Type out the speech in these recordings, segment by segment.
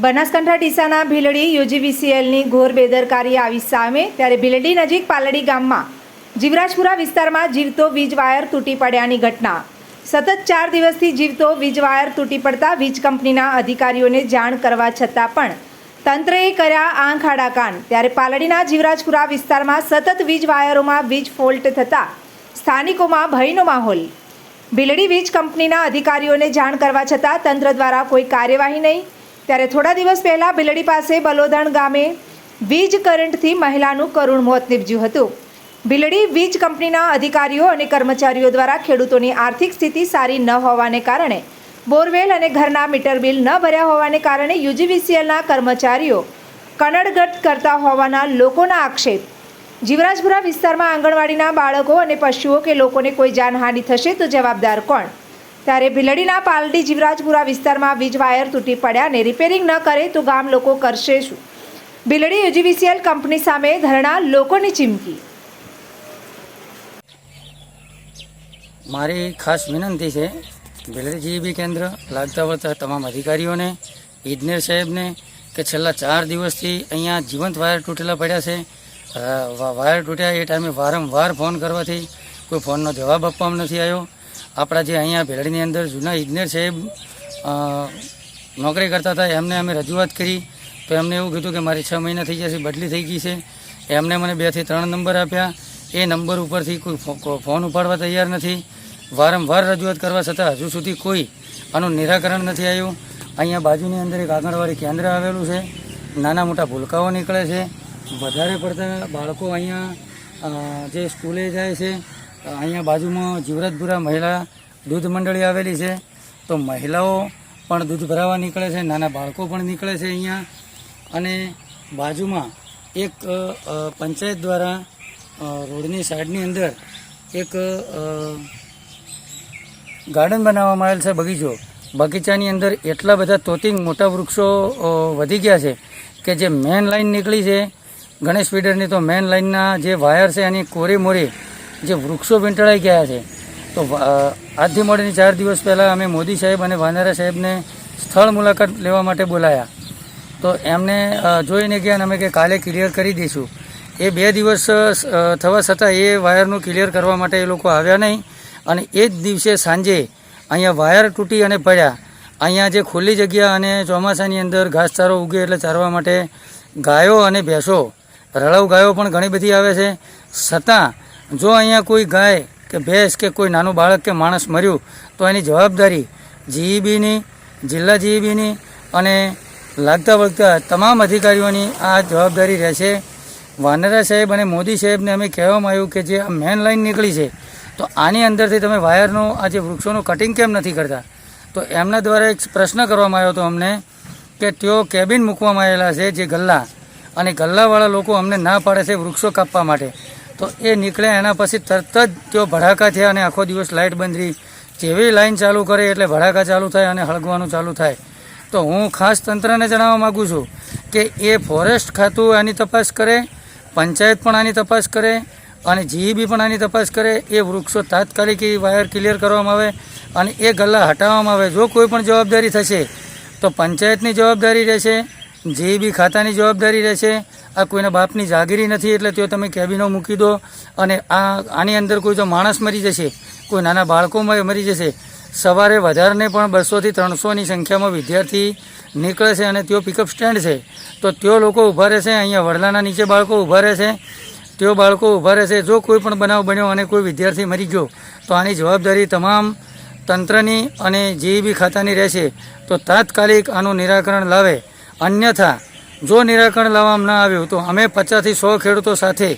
બનાસકાંઠા ડીસાના ભીલડી યુજીવીસીએલની ઘોર બેદરકારી આવી સામે ત્યારે ભીલડી નજીક પાલડી ગામમાં જીવરાજપુરા વિસ્તારમાં જીવતો વીજ વાયર તૂટી પડ્યાની ઘટના. સતત ચાર દિવસથી જીવતો વીજ વાયર તૂટી પડતા વીજ કંપનીના અધિકારીઓને જાણ કરવા છતાં પણ તંત્રએ કર્યા આંખ આડા કાન ત્યારે પાલડીના જીવરાજપુરા વિસ્તારમાં સતત વીજ વાયરોમાં વીજ ફોલ્ટ થતાં સ્થાનિકોમાં ભયનો માહોલ. ભીલડી વીજ કંપનીના અધિકારીઓને જાણ કરવા છતાં તંત્ર દ્વારા કોઈ કાર્યવાહી નહીં. ત્યારે થોડા દિવસ પહેલાં બિલડી પાસે બલોદણ ગામે વીજ કરંટથી મહિલાનું કરુણ મોત નીપજ્યું હતું. બિલડી વીજ કંપનીના અધિકારીઓ અને કર્મચારીઓ દ્વારા ખેડૂતોની આર્થિક સ્થિતિ સારી ન હોવાને કારણે બોરવેલ અને ઘરના મીટર બિલ ન ભર્યા હોવાને કારણે યુજીવીસીએલના કર્મચારીઓ કનડગટ કરતા હોવાના લોકોના આક્ષેપ. જીવરાજપુરા વિસ્તારમાં આંગણવાડીના બાળકો અને પશુઓ કે લોકોને કોઈ જાનહાનિ થશે તો જવાબદાર કોણ? ત્યારે ભીલડીના પાલડી જીવરાજપુરા વિસ્તારમાં વીજ વાયર તૂટી પડ્યા અને રિપેરિંગ ન કરે તો ગામ લોકો કરશે શું? ભીલડી યુજીવીસીએલ કંપની સામે ધરણા લોકોની ચીમકી. મારી ખાસ વિનંતી છે, ભીલડી જીબી કેન્દ્ર લાગતા વળતા તમામ અધિકારીઓને ઇજનેર સાહેબને, કે છેલ્લા ચાર દિવસથી અહીંયા જીવંત વાયર તૂટેલા પડ્યા છે. વાયર તૂટ્યા એ ટાઈમે વારંવાર ફોન કરવાથી કોઈ ફોનનો જવાબ આપવામાં નથી આવ્યો. આપણા જે અહીંયા ભીલડીની અંદર જૂના ઇજનેર સાહેબ નોકરી કરતા હતા, એમને અમે રજૂઆત કરી. તો એમને એવું કીધું કે મારી છ મહિના થઈ જશે, બદલી થઈ ગઈ છે. એમને મને બેથી ત્રણ નંબર આપ્યા. એ નંબર ઉપરથી કોઈ ફોન ઉપાડવા તૈયાર નથી. વારંવાર રજૂઆત કરવા છતાં હજુ સુધી કોઈ આનું નિરાકરણ નથી આવ્યું. અહીંયા બાજુની અંદર એક આંગણવાડી કેન્દ્ર આવેલું છે. નાના મોટા ભૂલકાઓ નીકળે છે. વધારે પડતા બાળકો અહીંયા જે સ્કૂલે જાય છે અહીંયા બાજુમાં જીવરાજપુરા મહિલા દૂધ મંડળી આવેલી છે. તો મહિલાઓ પણ દૂધ ભરાવા નીકળે છે, નાના બાળકો પણ નીકળે છે અહીંયા. અને બાજુમાં એક પંચાયત દ્વારા રોડની સાઈડની અંદર એક ગાર્ડન બનાવવામાં આવેલ છે બગીચો. બગીચાની અંદર એટલા બધા તોતિંગ મોટા વૃક્ષો વધી ગયા છે કે જે મેન લાઈન નીકળી છે. ગણેશ ફીડરની તો મેન લાઈનના જે વાયર છે એની કોરી મોરી જે વૃક્ષો વીંટળાઈ ગયા છે. તો આજથી મળીને ચાર દિવસ પહેલાં અમે મોદી સાહેબ અને વાનારા સાહેબને સ્થળ મુલાકાત લેવા માટે બોલાયા. તો એમને જોઈને ગયા અને અમે કે કાલે ક્લિયર કરી દઈશું. એ બે દિવસ થવા છતાં એ વાયરનું ક્લિયર કરવા માટે એ લોકો આવ્યા નહીં. અને એ જ દિવસે સાંજે અહીંયા વાયર તૂટી અને પડ્યા. અહીંયા જે ખુલ્લી જગ્યા અને ચોમાસાની અંદર ઘાસચારો ઉગે એટલે ચારવા માટે ગાયો અને ભેંસો, રળવ ગાયો પણ ઘણી બધી આવે છે. છતાં જો અહીંયા કોઈ ગાય કે ભેંસ કે કોઈ નાનું બાળક કે માણસ મર્યું, તો એની જવાબદારી જીઈબીની, જિલ્લા જીઈબીની અને લાગતા વળગતા તમામ અધિકારીઓની આ જવાબદારી રહેશે. વાનરા સાહેબ અને મોદી સાહેબને અમે કહેવામાં આવ્યું કે જે આ મેન લાઇન નીકળી છે, તો આની અંદરથી તમે વાયરનું, આ જે વૃક્ષોનું કટિંગ કેમ નથી કરતા? તો એમના દ્વારા એક પ્રશ્ન કરવામાં આવ્યો હતો અમને કે તેઓ કેબિન મૂકવામાં આવેલા છે જે ગલ્લા, અને ગલ્લાવાળા લોકો અમને ના પાડે છે વૃક્ષો કાપવા માટે. તો એ નીકળ્યા એના પછી તરત જ તેઓ ભડાકા થયા અને આખો દિવસ લાઇટ બંધ રહી જેવી લાઈન ચાલુ કરે એટલે ભડાકા ચાલુ થાય અને હળગવાનું ચાલુ થાય. તો હું ખાસ તંત્રને જણાવવા માગું છું કે એ ફોરેસ્ટ ખાતું આની તપાસ કરે, પંચાયત પણ આની તપાસ કરે અને જીઈબી પણ આની તપાસ કરે. એ વૃક્ષો તાત્કાલિક વાયર ક્લિયર કરવામાં આવે અને એ ગલ્લા હટાવવામાં આવે. જો કોઈ પણ જવાબદારી થશે તો પંચાયતની જવાબદારી રહેશે જીઈબી ખાતાની જવાબદારી રહેશે આ કોઈના બાપની જાગીરી નથી એટલે તેઓ તમે કેબિનો મૂકી દો અને આ આની અંદર કોઈ જો માણસ મરી જશે, કોઈ નાના બાળકો મરી જશે, સવારે વધારે પણ બસોથી ત્રણસોની સંખ્યામાં વિદ્યાર્થી નીકળે છે અને તેઓ પિકઅપ સ્ટેન્ડ છે. તો તેઓ લોકો ઊભા રહેશે, અહીંયા વડલાના નીચે બાળકો ઊભા રહેશે તેઓ બાળકો ઊભા રહેશે, જો કોઈ પણ બનાવ બન્યો અને કોઈ વિદ્યાર્થી મરી ગયો, તો આની જવાબદારી તમામ તંત્રની અને જીઈબી ખાતાની રહેશે. તો તાત્કાલિક આનું નિરાકરણ લાવે. અન્યથા જો નિરાકરણ લાવવામાં ના આવ્યું તો અમે પચાસથી સો ખેડૂતો સાથે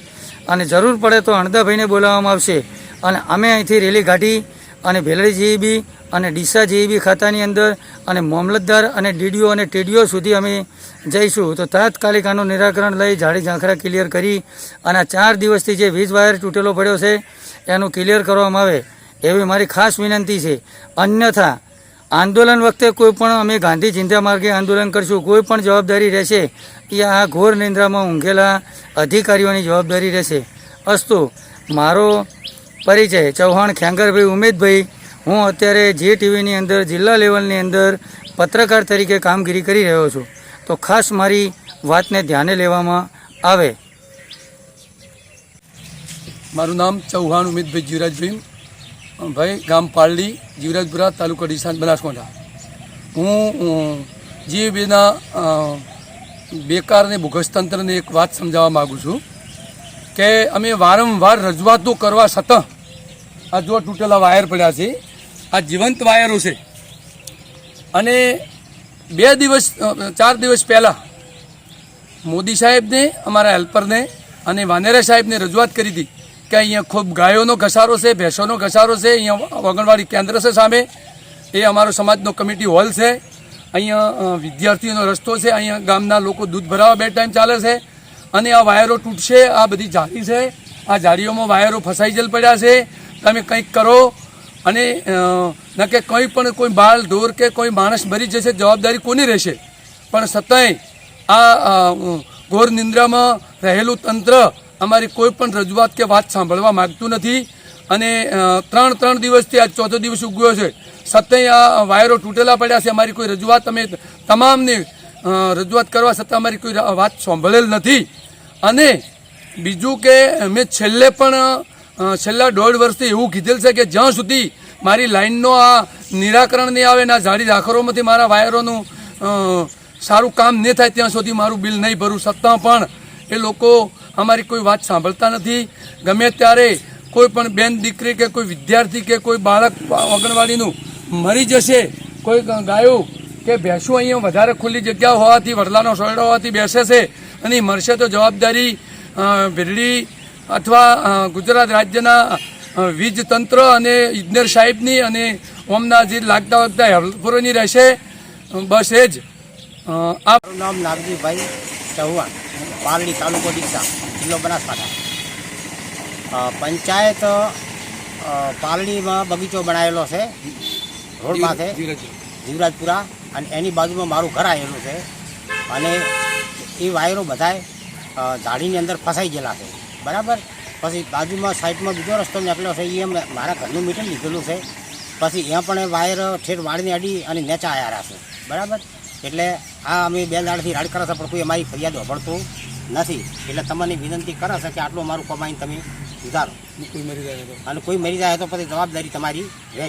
અને જરૂર પડે તો અણદાભાઈને બોલાવવામાં આવશે. અને અમે અહીંથી રેલી કાઢી અને ભેલડી જીઈબી અને ડીસા જીઈબી ખાતાની અંદર અને મામલતદાર અને ડીડીઓ અને ટીડીઓ સુધી અમે જઈશું. તો તાત્કાલિક આનું નિરાકરણ લઈ જાડી ઝાંખરા ક્લિયર કરી અને ચાર દિવસથી જે વીજ વાયર તૂટેલો પડ્યો છે, એનું ક્લિયર કરવામાં આવે એવી મારી ખાસ વિનંતી છે. અન્યથા આંદોલન વખતે કોઈ પણ અમે ગાંધી ચિંતા માર્ગે આંદોલન કરશું. કોઈ પણ જવાબદારી રહેશે એ આ ઘોર નિંદ્રામાં ઊંઘેલા અધિકારીઓની જવાબદારી રહેશે. અસ્તુ, મારો પરિચય. ચૌહાણ ખેંગરભાઈ, ઉમેદભાઈ. હું અત્યારે જે ટીવીની અંદર, જિલ્લા લેવલની અંદર પત્રકાર તરીકે કામગીરી કરી રહ્યો છું. તો ખાસ મારી વાતને ધ્યાને લેવામાં આવે. મારું નામ ચૌહાણ, ઉમેદભાઈ જીવરાજભાઈ ભાઈ ગામ પાલડી જીવરાજપુરા તાલુકા ડીસાન બનાસકાંઠા. હું જીવીબીના જીએબીના અ, બેકાર અને બોગસ એક વાત સમજાવવા માગું છું કે અમે વારંવાર રજૂઆતો કરવા છતાં આ જો તૂટેલા વાયર પડ્યા છે આ જીવંત વાયરો છે. અને બે દિવસ ચાર દિવસ પહેલાં મોદી સાહેબને અમારા હેલ્પરને અને વાનેરા સાહેબને રજૂઆત કરી હતી કે અહીંયા ખૂબ ગાયોનો ઘસારો છે, ભેંસોનો ઘસારો છે, અહીંયા આંગણવાડી કેન્દ્ર છે સામે. એ અમારો સમાજનો કમિટી હોલ છે. અહીંયા વિદ્યાર્થીઓનો રસ્તો છે, અહીંયા ગામના લોકો દૂધ ભરાવા બે ટાઈમ ચાલે છે. અને આ વાયરો તૂટશે, આ બધી જાળી છે. આ જાળીઓમાં વાયરો ફસાઈ જલ પડ્યા છે. તમે કંઈક કરો. અને ન કે કંઈ પણ કોઈ બાળ ઢોર કે કોઈ માણસ મરી જશે, જવાબદારી કોની રહેશે? પણ છતાંય આ ઘોર નિંદ્રામાં રહેલું તંત્ર અમારી કોઈ પણ રજૂઆત કે વાત સાંભળવા માગતું નથી. અને ત્રણ ત્રણ દિવસથી આજ ચોથો દિવસ ઉગ્યો છે. સત્યાય આ વાયરો તૂટેલા પડ્યા છે. અમારી કોઈ રજૂઆત અમે તમામની રજૂઆત કરવા છતાં અમારી કોઈ વાત સાંભળેલ નથી. અને બીજું કે મેં છેલ્લે પણ છેલ્લા દોઢ વર્ષથી એવું કીધેલ છે કે જ્યાં સુધી મારી લાઈનનો આ નિરાકરણ નહીં આવે ને આ જાડી રાખરોમાંથી મારા વાયરોનું સારું કામ નહીં થાય ત્યાં સુધી મારું બિલ નહીં ભરું. છતાં પણ એ લોકો અમારી કોઈ વાત સાંભળતા નથી. ગમે ત્યારે કોઈ પણ બેન દીકરી કે કોઈ વિદ્યાર્થી કે કોઈ બાળક આંગણવાડીનું મરી જશે, કોઈ ગાયું કે ભેંસો અહીંયા વધારે ખુલ્લી જગ્યા હોવાથી, વડલાનો સોયડો હોવાથી બેસે છે અને મરશે તો જવાબદારી વીરડી અથવા ગુજરાત રાજ્યના વીજ તંત્ર અને ઇજનેર સાહેબની અને ઓમના લાગતા વાગતા હેલ્પરોની રહેશે. બસ એ જ. આ નામ નાગજીભાઈ ચૌહાણ પાલડી તાલુકો ડીસા. જિલ્લો બનાસકાંઠા. પંચાયત પાલડીમાં બગીચો બનાવેલો છે. રોડ પાસે જીવરાજપુરા અને એની બાજુમાં મારું ઘર આવેલું છે અને એ વાયરો બધાય ઝાડીની અંદર ફસાઈ ગયેલા છે બરાબર પછી બાજુમાં સાઈડમાં બીજો રસ્તો નીકળ્યો છે એ મારા ઘરનું મીટર લીધેલું છે પછી ત્યાં પણ એ વાયર ઠેર વાળીને અડી અને નેચા આવ્યા છે બરાબર એટલે આ અમે બે દાડથી રાડ કરે છે પણ કોઈ અમારી ફરિયાદ સાંભળતું નથી. એટલે તમને વિનંતી કરે છે કે આટલું અમારું કમાઈને તમે સુધારો કોઈ મરી જાય તો? અને કોઈ મરી જાય તો પછી જવાબદારી તમારી રહેશે.